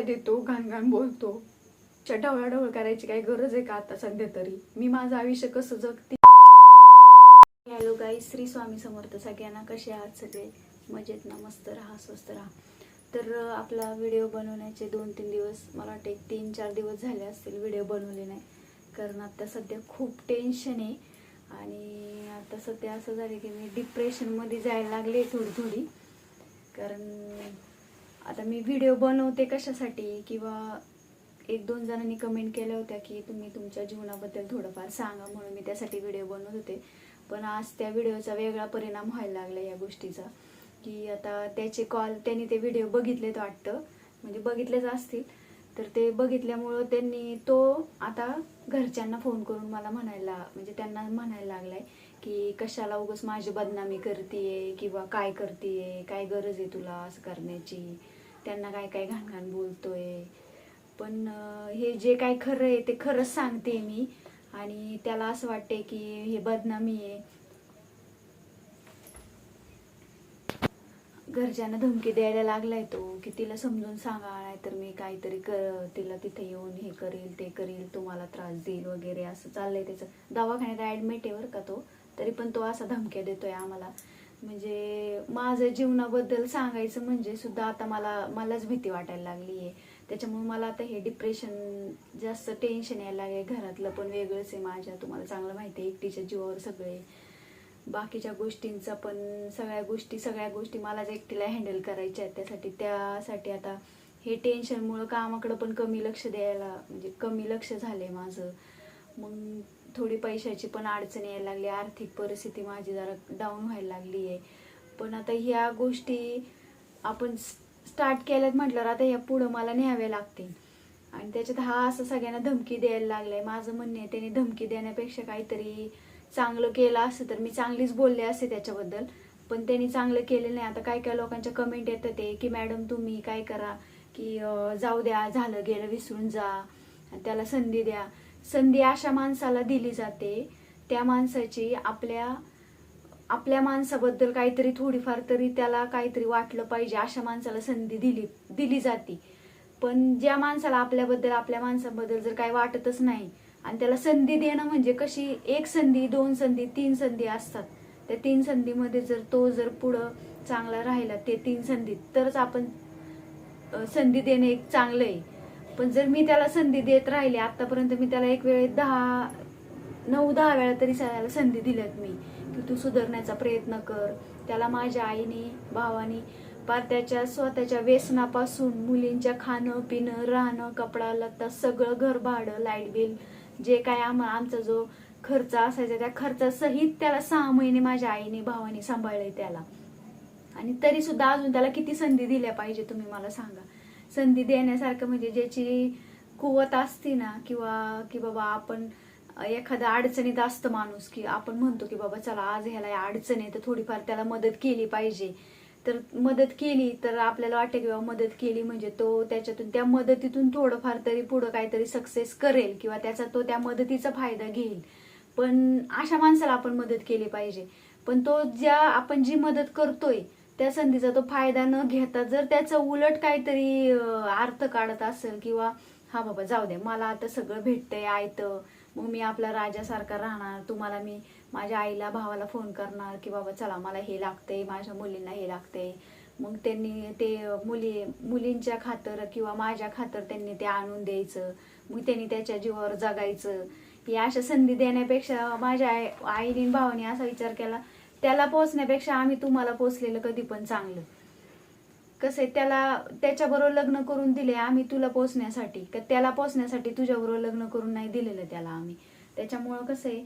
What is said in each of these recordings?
देतो घाण घाण बोलतो ढवळाढवळ करायची काही गरज आहे का आता सध्या तरी? मी माझं आयुष्य कसं जगते? हॅलो गाई श्री स्वामी समर्थ सगळ्यांना कसे आहात सगळे? मजेत ना मस्त राहा स्वस्त राहा. तर आपला व्हिडिओ बनवण्याचे दोन तीन दिवस मला वाटते एक तीन चार दिवस झाले असतील व्हिडिओ बनवले नाही. कारण आता सध्या खूप टेन्शन आहे. आणि आता सध्या असं झालं की मी डिप्रेशनमध्ये जायला लागले थोडी थोडी कारण आता मी व्हिडिओ बनवते कशासाठी? किंवा एक दोन जणांनी कमेंट केल्या होत्या की तुम्ही तुमच्या जीवनाबद्दल थोडंफार सांगा म्हणून मी त्यासाठी व्हिडिओ बनवत होते. पण आज त्या व्हिडिओचा वेगळा परिणाम व्हायला लागला या गोष्टीचा. की आता त्याचे कॉल त्यांनी ते व्हिडिओ बघितलेत वाटतं. म्हणजे बघितलेच असतील. तर ते बघितल्यामुळं त्यांनी तो आता घरच्यांना फोन करून मला म्हणायला म्हणजे त्यांना म्हणायला लागलाय की कशाला उगाच माझी बदनामी करतीये किंवा काय करतीये काय गरज आहे तुला असं करण्याची? त्यांना काय काय घाण घाण बोलतोय. पण हे जे काय खरं आहे ते खरंच सांगते मी. आणि त्याला असं वाटते की हे बदनामी आहे. घरच्यांना धमकी द्यायला लागलाय तो की तिला समजून सांगा नाहीतर मी काहीतरी कर तिला तिथे येऊन हे करेल ते करेल तुम्हाला त्रास देईल वगैरे असं चाललंय त्याचं. दवाखान्यात ऍडमिट आहे बरं का तो तरी पण तो असा धमक्या देतोय आम्हाला. म्हणजे माझं जीवनाबद्दल सांगायचं म्हणजे सुद्धा आता मला मलाच भीती वाटायला लागली आहे. त्याच्यामुळे मला आता हे डिप्रेशन जास्त टेन्शन यायला लागले घरातलं पण वेगळंच आहे माझ्या. तुम्हाला चांगलं माहिती आहे एकटीच्या जीवावर सगळे बाकीच्या गोष्टींचा पण सगळ्या गोष्टी सगळ्या गोष्टी मलाच एकटीला हँडल करायच्या आहेत. त्यासाठी त्यासाठी आता हे टेन्शनमुळं कामाकडं पण कमी लक्ष द्यायला म्हणजे कमी लक्ष झालं आहे माझं. मग थोडी पैशाची पण अडचण यायला लागली. आर्थिक परिस्थिती माझी जरा डाऊन व्हायला लागली आहे पण आता ह्या गोष्टी आपण स्टार्ट केल्यात म्हटल्यावर आता ह्या पुढं मला न्याव्या लागतील. आणि त्याच्यात हा असं सगळ्यांना धमकी द्यायला लागलाय. माझं म्हणणं आहे त्याने धमकी देण्यापेक्षा काहीतरी चांगलं केलं असतं तर मी चांगलीच बोलले असते त्याच्याबद्दल. पण त्यांनी चांगलं केलेलं नाही. आता काय काय लोकांच्या कमेंट येतात ते की मॅडम तुम्ही काय करा? की जाऊ द्या झालं गेलं विसरून जा. त्याला संधी द्या. संधी अशा माणसाला दिली जाते त्या माणसाची आपल्या आपल्या माणसाबद्दल काहीतरी थोडीफार तरी त्याला काहीतरी वाटलं पाहिजे अशा माणसाला संधी दिली दिली जाते. पण ज्या माणसाला आपल्याबद्दल आपल्या माणसाबद्दल जर काही वाटतच नाही आणि त्याला संधी देणं म्हणजे कशी एक संधी दोन संधी तीन संधी असतात. त्या तीन संधीमध्ये जर तो जर पुढं चांगला राहिला ते तीन संधी तरच आपण संधी देणे एक चांगलं आहे. पण जर मी त्याला संधी देत राहिले आतापर्यंत मी त्याला एक वेळ दहा नऊ दहा वेळा तरी त्याला संधी दिल्यात मी. की तू सुधारण्याचा प्रयत्न कर. त्याला माझ्या आईने भावाने पार त्याच्या स्वतःच्या व्यसनापासून मुलींच्या खाणं पिणं राहणं कपडा लत्ता सगळं घर भाडं लाइट बिल जे काय आम आमचा जो खर्च असायचा त्या खर्चासहित त्याला सहा महिने माझ्या आईने भावाने सांभाळले त्याला. आणि तरी सुद्धा अजून त्याला किती संधी दिल्या पाहिजे तुम्ही मला सांगा. संधी देण्यासारखं म्हणजे ज्याची कुवत असते ना किंवा की बाबा आपण एखादा अडचणीत असतं माणूस की आपण म्हणतो की बाबा चला आज ह्याला या अडचण आहे तर थोडीफार त्याला मदत केली पाहिजे. तर मदत केली तर आपल्याला वाटतं की बाबा मदत केली म्हणजे तो त्याच्यातून त्या मदतीतून थोडंफार तरी पुढं काहीतरी सक्सेस करेल किंवा त्याचा तो त्या मदतीचा फायदा घेईल. पण अशा माणसाला आपण मदत केली पाहिजे. पण तो ज्या आपण जी मदत करतोय त्या संधीचा तो फायदा न घेता जर त्याचं उलट काहीतरी अर्थ काढत असेल किंवा हा बाबा जाऊ दे मला आता सगळं भेटतंय आयतं मग मी आपला राजासारखा राहणार तुम्हाला मी माझ्या आईला भावाला फोन करणार की बाबा चला मला हे लागतंय माझ्या मुलींना हे लागतंय. मग त्यांनी ते मुली मुलींच्या खातर किंवा माझ्या खातर त्यांनी ते आणून द्यायचं. मग त्यांनी त्याच्या जीवावर जगायचं. या अशा संधी देण्यापेक्षा माझ्या आई आईने भावाने असा विचार केला त्याला पोचण्यापेक्षा आम्ही तुम्हाला पोचलेलं कधी पण चांगलं. कसं आहे त्याला त्याच्याबरोबर लग्न करून दिले आम्ही तुला पोचण्यासाठी का त्याला पोचण्यासाठी तुझ्याबरोबर लग्न करून नाही दिलेलं त्याला आम्ही. त्याच्यामुळं कसं आहे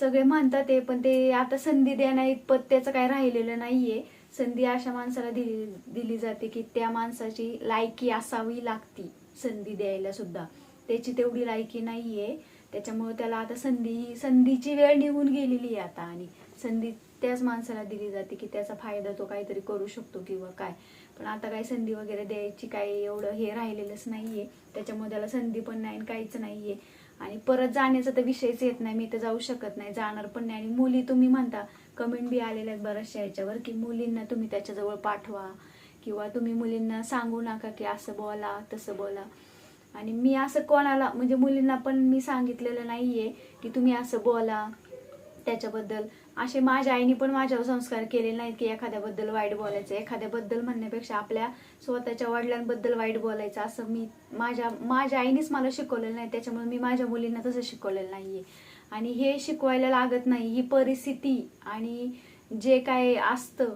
सगळे म्हणतात ते पण ते आता संधी देण्या इतपत त्याचं काही राहिलेलं नाहीये. संधी अशा माणसाला दिली दिली जाते की त्या माणसाची लायकी असावी लागती संधी द्यायला सुद्धा. त्याची तेवढी लायकी नाहीये. त्याच्यामुळे त्याला आता संधी संधीची वेळ निघून गेलेली आहे आता आणि संधी त्याच माणसाला दिली जाते की त्याचा फायदा तो काहीतरी करू शकतो किंवा काय. पण आता काही संधी वगैरे द्यायची काही एवढं हे राहिलेलंच नाहीये. त्याच्यामुळे त्याला संधी पण नाही आणि काहीच नाहीये. आणि परत जाण्याचा तर विषयच येत नाही. मी तर जाऊ शकत नाही. जाणार पण नाही. आणि मुली तुम्ही म्हणता कमेंट बी आलेल्या आहेत बऱ्याचशा ह्याच्यावर की मुलींना तुम्ही त्याच्याजवळ पाठवा. किंवा तुम्ही मुलींना सांगू नका की असं बोला तसं बोला. आणि मी असं कोणाला म्हणजे मुलींना पण मी सांगितलेलं नाहीये की तुम्ही असं बोला त्याच्याबद्दल. असे माझ्या आईने पण माझ्यावर संस्कार केले नाहीत की एखाद्याबद्दल वाईट बोलायचं. एखाद्याबद्दल म्हणण्यापेक्षा आपल्या स्वतःच्या वडिलांबद्दल वाईट बोलायचं असं मी माझ्या माझ्या आईनेच मला शिकवलेलं नाही. त्याच्यामुळे मी माझ्या मुलींना तसं शिकवलेलं नाही आणि हे शिकवायला लागत नाही. ही परिस्थिती आणि जे काय असतं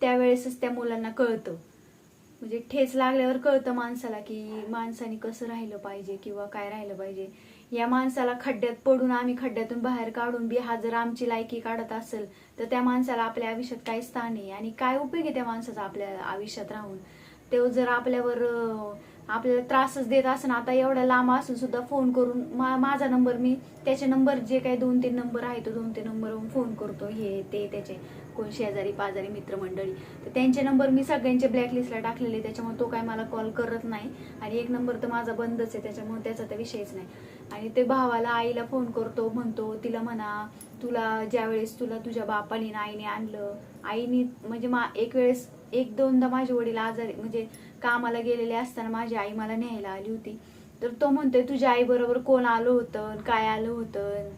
त्यावेळेसच त्या मुलांना कळतं. म्हणजे ठेच लागल्यावर कळतं माणसाला की माणसाने कसं राहिलं पाहिजे किंवा काय राहिलं पाहिजे. या माणसाला खड्ड्यात पडून आम्ही खड्ड्यातून बाहेर काढून बी हा जर आमची लायकी काढत असेल तर त्या माणसाला आपल्या आयुष्यात काय स्थान आहे आणि काय उपयोग आहे त्या माणसाचा आपल्या आयुष्यात राहून? तो जर आपल्यावर आपल्याला त्रासच देत असेल आता एवढा लांब असून सुद्धा फोन करून मा माझा नंबर मी त्याचे नंबर जे काही दोन तीन नंबर आहे तो दोन तीन नंबरवरून फोन करतो हे ते त्याचे. कोण शेजारी पाजारी मित्रमंडळी. तर त्यांचे नंबर मी सगळ्यांचे ब्लॅकलिस्टला टाकलेले त्याच्यामुळे तो काय मला कॉल करत नाही. आणि एक नंबर तर माझा बंदच आहे. त्याच्यामुळे त्याचा तर विषयच नाही. आणि ते भावाला आईला फोन करतो म्हणतो तिला म्हणा तुला ज्यावेळेस तुला तुझ्या बापाने आईने आणलं आईने म्हणजे मा एक वेळेस एक दोनदा माझे वडील आजारी म्हणजे कामाला गेलेले असताना माझी आई मला न्यायला आली होती. तर तो म्हणतोय तुझ्या आई बरोबर कोण आलं होतं? काय आलं होतं?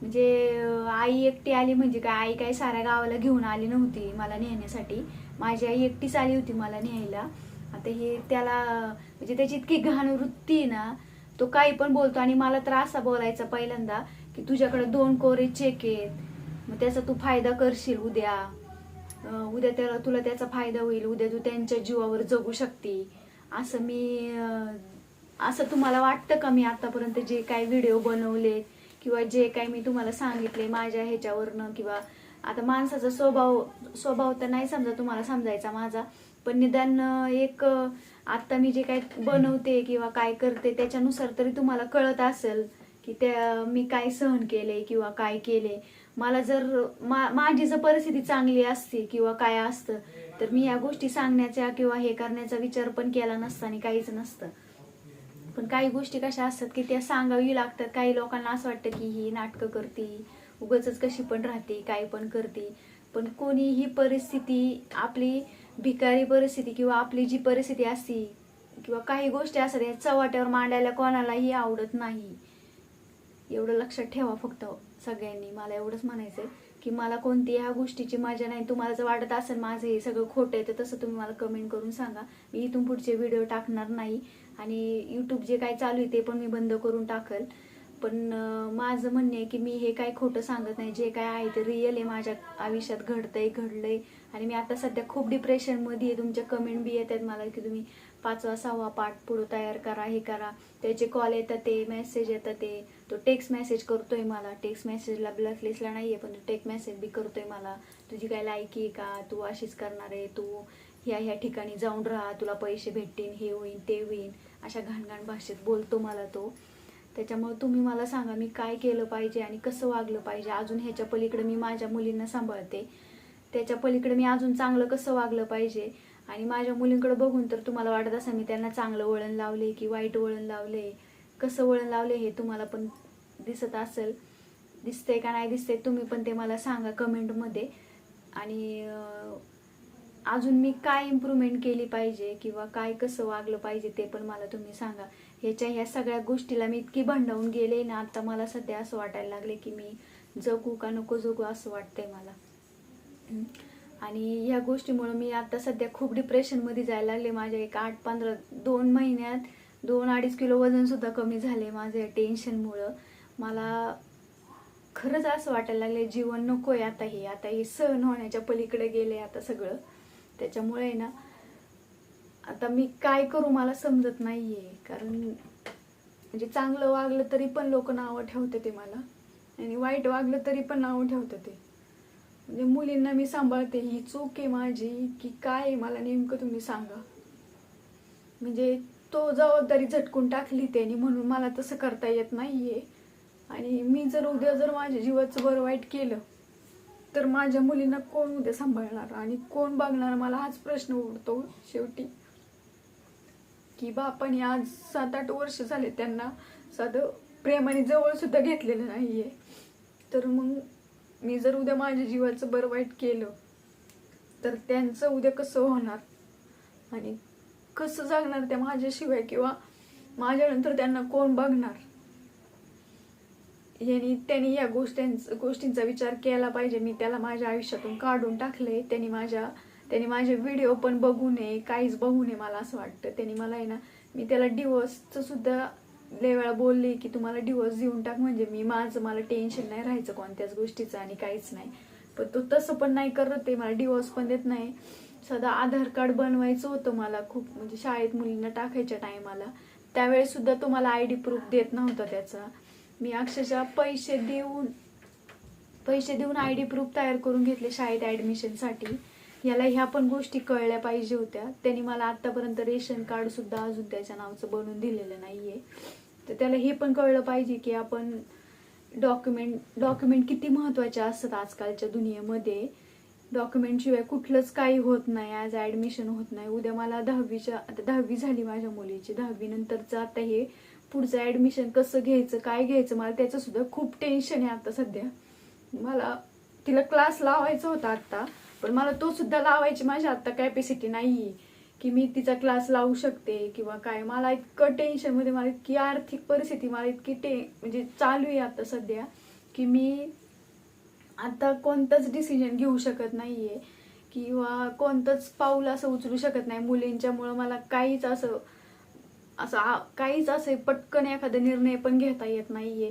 म्हणजे आई एकटी आली म्हणजे काय? आई काय साऱ्या गावाला घेऊन आली नव्हती मला नेण्यासाठी. माझी आई एकटीच आली होती मला न्यायला. आता हे त्याला म्हणजे त्याची इतकी घाण वृत्ती आहे ना तो काही पण बोलतो. आणि मला तर असा बोलायचा पहिल्यांदा की तुझ्याकडे दोन कोरे चेक आहेत. मग त्याचा तू फायदा करशील उद्या. उद्या त्याला तुला त्याचा फायदा होईल. उद्या तू त्यांच्या जीवावर जगू शकते. असं मी असं तुम्हाला वाटतं का? मी आतापर्यंत जे काही व्हिडिओ बनवले किंवा जे काही मी तुम्हाला सांगितले माझ्या ह्याच्यावरनं किंवा आता माणसाचा स्वभाव स्वभाव तर नाही समजा तुम्हाला समजायचा माझा पण निदान एक आत्ता आता मी जे काय बनवते किंवा काय करते त्याच्यानुसार तरी तुम्हाला कळत असेल की त्या मी काय सहन केले किंवा काय केले. मला जर मा माझी जर परिस्थिती चांगली असती किंवा काय असतं तर मी या गोष्टी सांगण्याचा किंवा हे करण्याचा विचार पण केला नसता आणि काहीच नसतं. पण काही गोष्टी कशा असतात की त्या सांगावी लागतात. काही लोकांना असं वाटतं की ही नाटकं करते उगच कशी पण राहते काही पण करते. पण कोणी ही परिस्थिती आपली भिकारी परिस्थिती किंवा आपली जी परिस्थिती असती किंवा काही गोष्टी असतात या चव्हाट्यावर मांडायला कोणालाही आवडत नाही. एवढं लक्षात ठेवा फक्त सगळ्यांनी. मला एवढंच म्हणायचं आहे की मला कोणती ह्या गोष्टीची मजा नाही तुम्हाला जर वाटत असेल माझं हे सगळं खोटं आहे तर तसं तुम्ही मला कमेंट करून सांगा. मी इथून पुढचे व्हिडिओ टाकणार नाही आणि यूट्यूब जे काय चालू आहे ते पण मी बंद करून टाकल. पण माझं म्हणणं आहे की मी हे काय खोटं सांगत नाही. जे काय आहे ते रिअल आहे माझ्या आयुष्यात घडतंय घडलंय. आणि मी आता सध्या खूप डिप्रेशनमध्ये आहे. तुमच्या कमेंट बी येतात मला की तुम्ही पाचवा सहावा पाठ पुढं तयार करा हे करा. त्याचे कॉल येतात ते मेसेज येतात ते. तो टेक्स्ट मेसेज करतोय मला. टेक्स्ट मेसेजला ब्लॅक नाही आहे पण तो टेक्स्ट मेसेज बी करतोय मला. तुझी काय लायकी आहे का? तू अशीच करणार आहे. तू ह्या ह्या ठिकाणी जाऊन राहा. तुला पैसे भेटतील हे होईन ते होईन. अशा घाणघाण भाषेत बोलतो मला तो. त्याच्यामुळे तुम्ही मला सांगा मी काय केलं पाहिजे आणि कसं वागलं पाहिजे? अजून ह्याच्या पलीकडे मी माझ्या मुलींना सांभाळते. त्याच्या पलीकडे मी अजून चांगलं कसं वागलं पाहिजे? आणि माझ्या मुलींकडे बघून तर तुम्हाला वाटत असं मी त्यांना चांगलं वळण लावले की वाईट वळण लावले कसं वळण लावले हे तुम्हाला पण दिसत असेल. दिसतंय का नाही दिसतंय तुम्ही पण ते मला सांगा कमेंटमध्ये आणि अजून मी काय इम्प्रूव्हमेंट केली पाहिजे किंवा काय कसं वागलं पाहिजे ते पण मला तुम्ही सांगा. ह्याच्या ह्या सगळ्या गोष्टीला मी इतकी भांडावून गेले ना आता मला सध्या असं वाटायला लागले की मी जगू का नको जगू असं वाटतंय मला. आणि ह्या गोष्टीमुळं मी आता सध्या खूप डिप्रेशनमध्ये जायला लागले. माझ्या एक आठ पंधरा दोन महिन्यात दोन अडीच किलो वजनसुद्धा कमी झाले माझे टेन्शनमुळं मला खरंच असं वाटायला लागले जीवन नको आहे आता हे. आता हे सहन होण्याच्या पलीकडे गेले आता सगळं. त्याच्यामुळे आहे ना आता मी काय करू मला समजत नाहीये. कारण म्हणजे चांगलं वागलं तरी पण लोक नावं ठेवते ते मला. आणि वाईट वागलं तरी पण नावं ठेवते ते. म्हणजे मुलींना मी सांभाळते. ही चूक आहे माझी की काय आहे मला नेमकं तुम्ही सांगा. म्हणजे तो जबाबदारी झटकून टाकली त्याने म्हणून मला तसं करता येत नाहीये. आणि मी जर उद्या जर माझ्या जीवाचं बरं वाईट केलं तर माझ्या मुलींना कोण उद्या सांभाळणार आणि कोण बघणार? मला हाच प्रश्न उडतो शेवटी. की बापाने आज सात आठ वर्ष झाले त्यांना साधं प्रेमाने जवळ सुद्धा घेतलेलं नाहीये. तर मग मी जर उद्या माझ्या जीवाचं बरं वाईट केलं तर त्यांचं उद्या कसं होणार? आणि कसं जगणार त्या माझ्याशिवाय किंवा माझ्यानंतर त्यांना कोण बघणार? यांनी त्यांनी या गोष्टींचा गोष्टींचा विचार केला पाहिजे. मी त्याला माझ्या आयुष्यातून काढून टाकले. त्यांनी माझ्या त्यांनी माझे व्हिडिओ पण बघू नये काहीच बघू नये मला असं वाटतं. त्यांनी मला आहे ना मी त्याला डिवोर्सचं सुद्धा लय वेळा बोलले की तुम्हाला डिवोर्स देऊन टाक म्हणजे मी माझं मला टेन्शन नाही राहायचं कोणत्याच गोष्टीचं आणि काहीच नाही. पण तो तसं पण नाही करत ते मला डिवोर्स पण देत नाही. सदा आधार कार्ड बनवायचं होतं मला खूप म्हणजे शाळेत मुलींना टाकायच्या टायमाला. त्यावेळेस सुद्धा तो मला आय डी प्रूफ देत नव्हता त्याचा. मी अक्षरशः पैसे देऊन पैसे देऊन आय डी प्रूफ तयार करून घेतले शाळेत ॲडमिशनसाठी याला ह्या पण गोष्टी कळल्या पाहिजे होत्या. त्यांनी मला आत्तापर्यंत रेशन कार्ड सुद्धा अजून त्याच्या नावचं बनवून दिलेलं नाही आहे तर त्याला हे पण कळलं पाहिजे की आपण डॉक्युमेंट डॉक्युमेंट किती महत्त्वाचे असतात आजकालच्या दुनियेमध्ये. डॉक्युमेंटशिवाय कुठलंच काही होत नाही. आज ॲडमिशन होत नाही. उद्या मला दहावीच्या आता दहावी झाली माझ्या मुलीची. दहावीनंतरचं आता हे पुढचं ॲडमिशन कसं घ्यायचं काय घ्यायचं मला त्याचंसुद्धा खूप टेन्शन आहे आता सध्या. मला तिला क्लास लावायचा होता आत्ता पण मला तो सुद्धा लावायची माझी आत्ता कॅपॅसिटी नाही आहे की मी तिचा क्लास लावू शकते किंवा काय. मला इतकं टेन्शनमध्ये मला इतकी आर्थिक परिस्थिती मला इतकी टे म्हणजे चालू आहे आता सध्या की मी आता कोणतंच डिसिजन घेऊ शकत नाहीये. किंवा कोणतंच पाऊल असं उचलू शकत नाही. मुलींच्यामुळं मला काहीच असं असं काहीच असं पटकन एखादा निर्णय पण घेता येत नाहीये.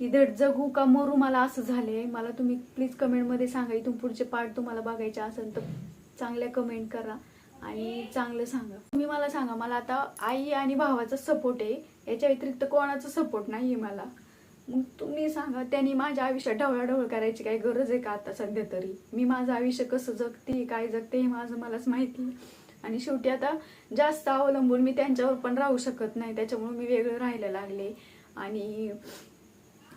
की धड जगू का मरू मला असं झालंय. मला तुम्ही प्लीज कमेंटमध्ये सांगा. इथून पुढचे पार्ट तुम्हाला बघायचे असेल तर चांगल्या कमेंट करा आणि चांगलं सांगा. तुम्ही मला सांगा. मला आता आई आणि भावाचा सपोर्ट आहे. याच्या व्यतिरिक्त कोणाचा सपोर्ट नाहीये मला. मग तुम्ही सांगा त्यांनी माझ्या आयुष्यात ढवळाढवळ करायची काही गरज आहे का आता सध्या तरी? मी माझं आयुष्य कसं जगते काय जगते हे माझं मलाच माहिती आणि शेवटी आता जास्त अवलंबून मी त्यांच्यावर पण राहू शकत नाही त्याच्यामुळे मी वेगळं राहायला लागले. आणि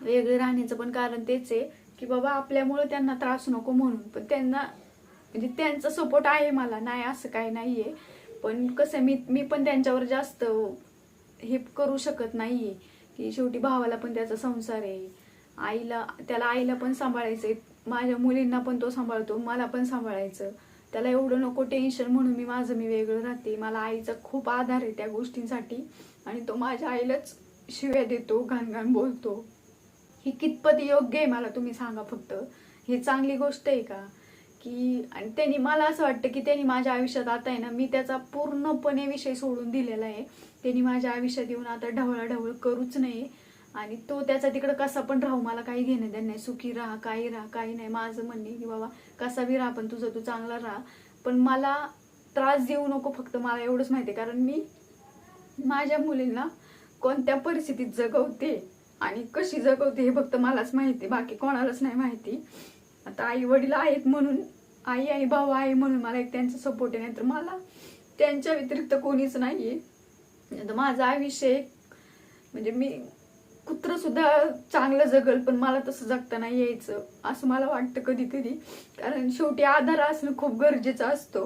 वेगळे राहण्याचं पण कारण तेच आहे की बाबा आपल्यामुळं त्यांना त्रास नको म्हणून. पण त्यांना म्हणजे त्यांचा सपोर्ट आहे मला नाही असं काही नाहीये. पण कसं मी मी पण त्यांच्यावर जास्त हे करू शकत नाहीये. की शेवटी भावाला पण त्याचा संसार आहे. आईला त्याला आईला पण सांभाळायचं आहे माझ्या मुलींना पण तो सांभाळतो मला पण सांभाळायचं. त्याला एवढं नको टेन्शन म्हणून मी माझं मी वेगळं राहते. मला आईचा खूप आधार आहे त्या गोष्टींसाठी. आणि तो माझ्या आईलाच शिव्या देतो घाण घाण बोलतो. ही कितपत योग्य आहे मला तुम्ही सांगा फक्त. ही चांगली गोष्ट आहे का? की आणि त्यांनी मला असं वाटतं की त्यांनी माझ्या आयुष्यात आता आहे ना मी त्याचा पूर्णपणे विषय सोडून दिलेला आहे. त्यांनी माझ्या आयुष्यात येऊन आता ढवळाढवळ करूच नाही आणि तो त्याचा तिकडं कसा पण राहू मला काही घेणं देणं नाही. सुखी राहा काही राहा काही नाही. माझं म्हणणे की बाबा कसा बी राहा पण तुझं तू चांगला राहा. पण मला त्रास देऊ नको फक्त मला एवढंच माहिती आहे. कारण मी माझ्या मुलींना कोणत्या परिस्थितीत जगवते आणि कशी जगवते हे फक्त मलाच माहिती बाकी कोणालाच नाही माहिती. आता आई वडील आहेत म्हणून आई आणि भाऊ आहे म्हणून मला एक त्यांचा सपोर्ट आहे नाहीतर मला त्यांच्या व्यतिरिक्त कोणीच नाहीये. आता माझं आयुष्य एक म्हणजे मी कुत्र सुद्धा चांगलं जगल पण मला तसं जगता नाही यायचं असं मला वाटतं कधी कधी कारण शेवटी आधार असणं खूप गरजेचं असतो.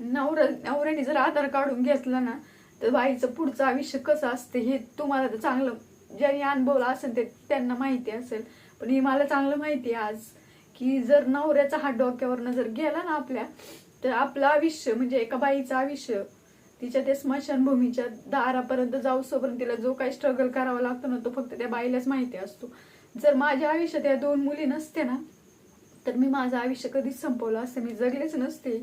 नवरा नवऱ्याने जर आधार काढून घेतला ना तर बाईचं पुढचं आयुष्य कसं असतं हे तुम्हाला तर चांगलं ज्यांनी अनुभवलं असेल ते त्यांना माहिती असेल. पण हे मला चांगलं माहिती आहे आज की जर नवऱ्याचा हात डोक्यावरनं जर गेला ना आपल्या तर आपलं आयुष्य म्हणजे एका बाईचं आयुष्य तिच्या त्या स्मशानभूमीच्या दारापर्यंत जाऊसोपर्यंत तिला जो काही स्ट्रगल करावा लागतो ना तो फक्त त्या बाईलाच माहिती असतो. जर माझ्या आयुष्यात या दोन मुली नसते ना तर मी माझं आयुष्य कधीच संपवलं असतं मी जगलेच नसते.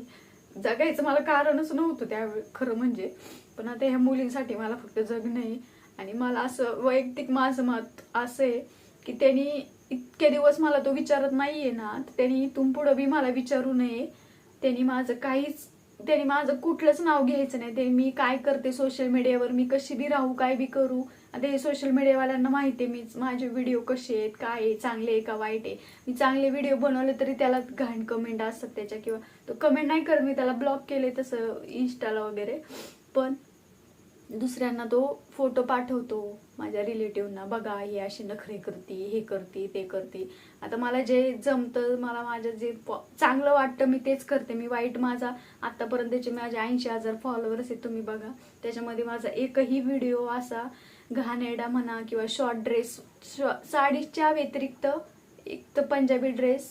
जगायचं मला कारणच नव्हतं त्या खरं म्हणजे. पण आता ह्या मुलींसाठी मला फक्त जगणं आहे आणि मला असं वैयक्तिक माझं मत असं आहे की त्यांनी इतके दिवस मला तो विचारत नाहीये ना तर त्यांनी इथून पुढं बी मला विचारू नये. त्यांनी माझं काहीच त्यांनी माझं कुठलंच नाव घ्यायचं नाही. ते मी काय करते सोशल मीडियावर मी कशी बी राहू काय बी करू. आता हे सोशल मीडियावाल्यांना माहिती आहे मी माझे व्हिडिओ कसे आहेत काय आहे चांगले आहे का वाईट आहे. मी चांगले व्हिडिओ बनवले तरी त्याला घाण कमेंट असतात त्याच्या किंवा तो कमेंट नाही करत मी त्याला ब्लॉक केले तसं इन्स्टाला वगैरे. पण दुसऱ्यांना तो फोटो पाठवतो माझ्या रिलेटिव्हना बघा ही अशी नखरे करते हे करते ते करते. आता मला जे जमतं मला माझं जे चांगलं वाटतं मी तेच करते. मी वाईट माझा आतापर्यंतचे माझे ऐंशी हजार फॉलोअर्स आहेत तुम्ही बघा. त्याच्यामध्ये माझा एकही व्हिडिओ असा घाणेडा म्हणा किंवा शॉर्ट ड्रेस साडीच्या व्यतिरिक्त एक तर पंजाबी ड्रेस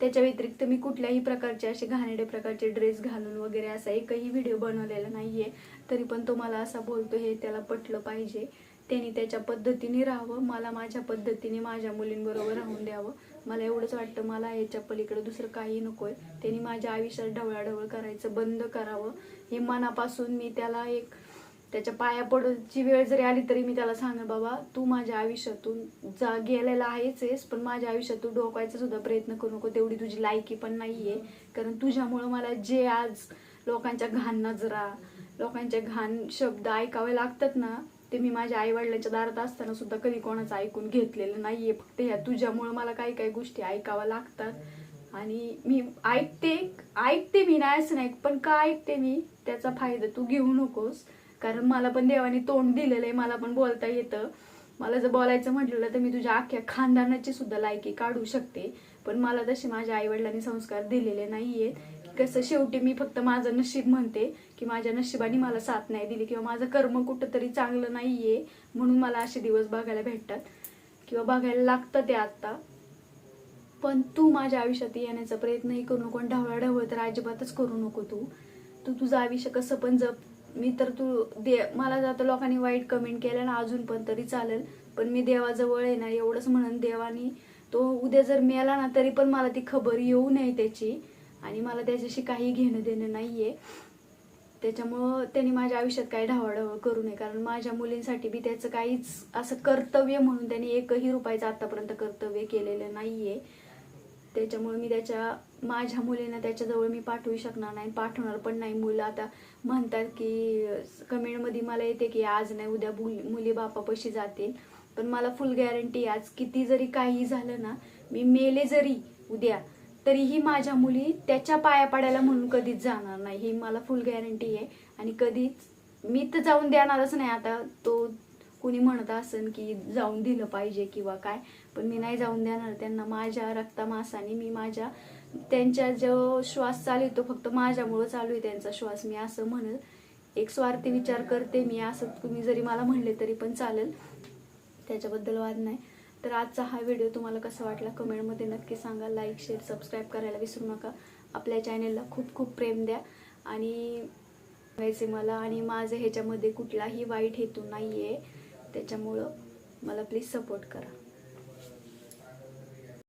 त्याच्या व्यतिरिक्त मी कुठल्याही प्रकारचे असे घाणेरडे प्रकारचे ड्रेस घालून वगैरे असा एकही व्हिडिओ बनवलेला नाहीये. तरी पण तो मला असा बोलतो हे त्याला पटलं पाहिजे. त्यांनी त्याच्या पद्धतीने राहावं मला माझ्या पद्धतीने माझ्या मुलींबरोबर राहून द्यावं. मला एवढंच वाटतं मला याच्या पलीकडे दुसरं काही नकोय. त्यांनी माझ्या आयुष्यात ढवळाढवळ करायचं बंद करावं. हे मनापासून मी त्याला एक त्याच्या पाया पडची वेळ जरी आली तरी मी त्याला सांगेन बाबा तू माझ्या आयुष्यातून जा गेलेला आहेच आहेस पण माझ्या आयुष्यात तू डोकायचा सुद्धा प्रयत्न करू नको. तेवढी तुझी लायकी पण नाहीये. कारण तुझ्यामुळं मला जे आज लोकांच्या घाण नजरा लोकांचे घाण शब्द ऐकावे लागतात ना ते मी माझ्या आईवडिलांच्या दारात असताना सुद्धा कधी कोणाचं ऐकून घेतलेलं नाहीये. फक्त ह्या तुझ्यामुळं मला काही काही गोष्टी ऐकाव्या लागतात. आणि मी ऐकते ऐकते मी नाही असं नाही पण का ऐकते मी? त्याचा फायदा तू घेऊ नकोस. कारण मला पण देवाने तोंड दिलेलं आहे मला पण बोलता येतं. मला जर बोलायचं म्हटलं तर मी तुझ्या अख्ख्या खानदानाची सुद्धा लायकी काढू शकते. पण मला तसे माझ्या आई वडिलांनी संस्कार दिलेले नाहीयेत. कसं शेवटी मी फक्त माझं नशीब म्हणते की माझ्या नशिबाने मला साथ नाही दिली किंवा माझं कर्म कुठंतरी चांगलं नाहीये म्हणून मला असे दिवस बघायला भेटतात. किंवा बघायला लागतं ते आत्ता. पण तू माझ्या आयुष्यात येण्याचा प्रयत्नही करू नको आणि ढवळाढवळ तर अजिबातच करू नको तू. तू तुझं आयुष्य कसं पण जप मी तर तू दे मला जर आता लोकांनी वाईट कमेंट केल्या ना अजून पण तरी चालेल. पण मी देवाजवळ आहे ना एवढंच म्हणून देवानी तो उद्या जर मिळाला ना तरी पण मला ती खबर येऊ नये त्याची. आणि मला त्याच्याशी काही घेणं देणं नाहीये. त्याच्यामुळं त्यांनी माझ्या आयुष्यात काही ढावळाढवळ करू नये. कारण माझ्या मुलींसाठी बी त्याचं काहीच असं कर्तव्य म्हणून त्यांनी एकही रुपयाचं आतापर्यंत कर्तव्य केलेलं नाहीये. त्याच्यामुळे मी त्याच्या माझ्या मुलींना त्याच्याजवळ मी पाठवू शकणार नाही पाठवणार पण नाही. मुलं आता म्हणतात की कमेंटमध्ये मला येते की आज नाही उद्या मुली मुली बापापाशी जातील. पण मला फुल गॅरंटी आज किती जरी काही झालं ना मी मेले जरी उद्या तरीही माझ्या मुली त्याच्या पाया पाडायला म्हणून कधीच जाणार नाही. ही मला फुल गॅरंटी आहे. आणि कधीच मी तर जाऊन देणारच नाही. आता तो कुणी म्हणत असन की जाऊन दिलं पाहिजे किंवा काय पण मी नाही जाऊन देणार. त्यांना माझ्या रक्तामासाने मी माझ्या त्यांच्या जो श्वास चालू आहे तो फक्त माझ्यामुळं चालू आहे त्यांचा श्वास. मी असं म्हणेल. एक स्वार्थी विचार करते मी असं तुम्ही जरी मला म्हणले तरी पण चालेल. त्याच्याबद्दल वाद नाही. तर आजचा हा व्हिडिओ तुम्हाला कसा वाटला कमेंटमध्ये नक्की सांगा. लाईक शेअर सबस्क्राईब करायला विसरू नका. आपल्या चॅनेलला खूप खूप प्रेम द्या. आणि व्हायचे मला आणि माझं ह्याच्यामध्ये कुठलाही वाईट हेतू नाही आहे त्याच्यामुळं मला प्लीज सपोर्ट करा.